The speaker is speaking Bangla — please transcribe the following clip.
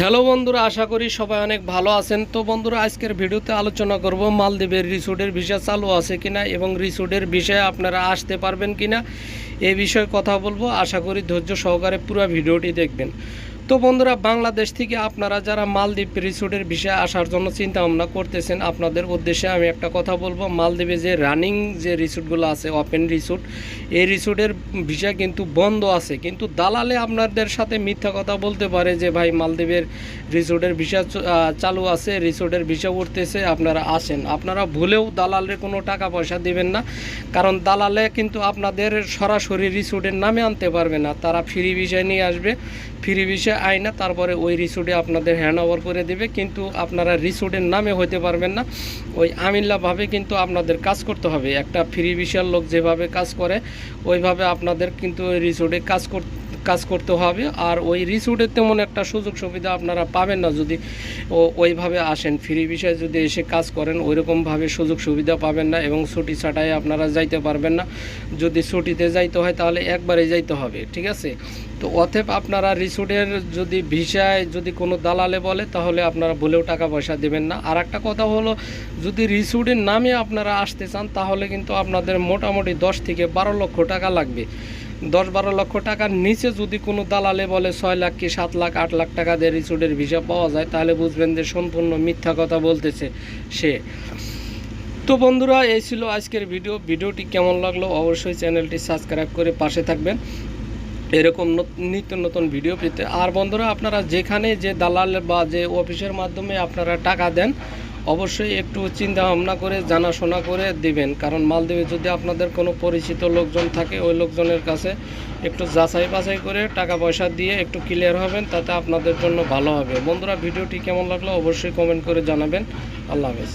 হ্যালো বন্ধুরা, আশা করি সবাই অনেক ভালো আছেন। তো বন্ধুরা, আজকের ভিডিওতে আলোচনা করব মালদ্বীপের রিসোর্টের ভিসা চালু আছে কিনা এবং রিসোর্টের বিষয়ে আপনারা আসতে পারবেন কিনা এ বিষয়ে কথা বলব। আশা করি ধৈর্য সহকারে পুরো ভিডিওটি দেখবেন। তো বন্ধুরা, বাংলাদেশ থেকে আপনারা যারা মালদ্বীপ রিসোর্টের বিষয়ে আসার জন্য চিন্তা ভাবনা করতেছেন, আপনাদের উদ্দেশ্যে আমি একটা কথা বলব। মালদ্বীপে যে রানিং যে রিসোর্টগুলো আছে ওপেন রিসোর্ট, এই রিসোর্টের বিষয় কিন্তু বন্ধ আছে। কিন্তু দালালে আপনাদের সাথে মিথ্যা কথা বলতে পারে যে, ভাই, মালদ্বীপের রিসোর্টের ভিসা চালু আছে, রিসোর্টের ভিসা উঠতেছে, আপনারা আসেন। আপনারা ভুলেও দালালের কোনো টাকা পয়সা দিবেন না, কারণ দালালে কিন্তু আপনাদের সরাসরি রিসোর্টের নামে আনতে পারবে না। তারা ফ্রি বিষয় নিয়ে আসবে। ফ্রি বিষয় না, তারপরে ওই রিসোর্টে আপনাদের হ্যান্ড ওভার করে দেবে, কিন্তু আপনারা রিসোর্টের নামে হইতে পারবেন না। ওই আমিল্লাভাবে কিন্তু আপনাদের কাজ করতে হবে। একটা ফ্রি বিষয়ের লোক যেভাবে কাজ করে, ওইভাবে আপনাদের কিন্তু ওই রিসোর্টে কাজ কর কাজ করতে হবে। আর ওই রিসোর্টের তেমন একটা সুযোগ সুবিধা আপনারা পাবেন না যদি ওইভাবে আসেন। ফ্রি বিষয়ে যদি এসে কাজ করেন, ওইরকমভাবে সুযোগ সুবিধা পাবেন না এবং ছুটি ছাটায় আপনারা যাইতে পারবেন না। যদি ছুটিতে যাইতে হয় তাহলে একবারে যাইতে হবে, ঠিক আছে? তো অতএব আপনারা রিসোর্টের যদি ভিসায় যদি কোনো দালালে বলে, তাহলে আপনারা বলেও টাকা পয়সা দেবেন না। আর একটা কথা হলো, যদি রিসোর্টের নামে আপনারা আসতে চান, তাহলে কিন্তু আপনাদের মোটামুটি দশ থেকে বারো লক্ষ টাকা লাগবে। দশ বারো লক্ষ টাকার নিচে যদি কোনো দালালে বলে ছয় লাখ কি সাত লাখ, আট লাখ টাকা দিয়ে রিসোর্টের ভিসা পাওয়া যায়, তাহলে বুঝবেন যে সম্পূর্ণ মিথ্যা কথা বলতেছে সে। তো বন্ধুরা, এই ছিল আজকের ভিডিও। ভিডিওটি কেমন লাগল অবশ্যই চ্যানেলটি সাবস্ক্রাইব করে পাশে থাকবেন। এরকম নত- নিত্য নতুন ভিডিও পেতে। আর বন্ধুরা, আপনারা যেখানে যে দালাল বা যে অফিসের মাধ্যমে আপনারা টাকা দেন অবশ্যই একটু চিন্তা ভাবনা করে, জানাশোনা করে দিবেন। কারণ মালদ্বীপে যদি আপনাদের কোনো পরিচিত লোকজন থাকে, ওই লোকজনের কাছে একটু যাচাই বাছাই করে টাকা পয়সা দিয়ে একটু ক্লিয়ার হবেন, তাতে আপনাদের জন্য ভালো হবে। বন্ধুরা, ভিডিওটি কেমন লাগল অবশ্যই কমেন্ট করে জানাবেন। আল্লাহ হাফেজ।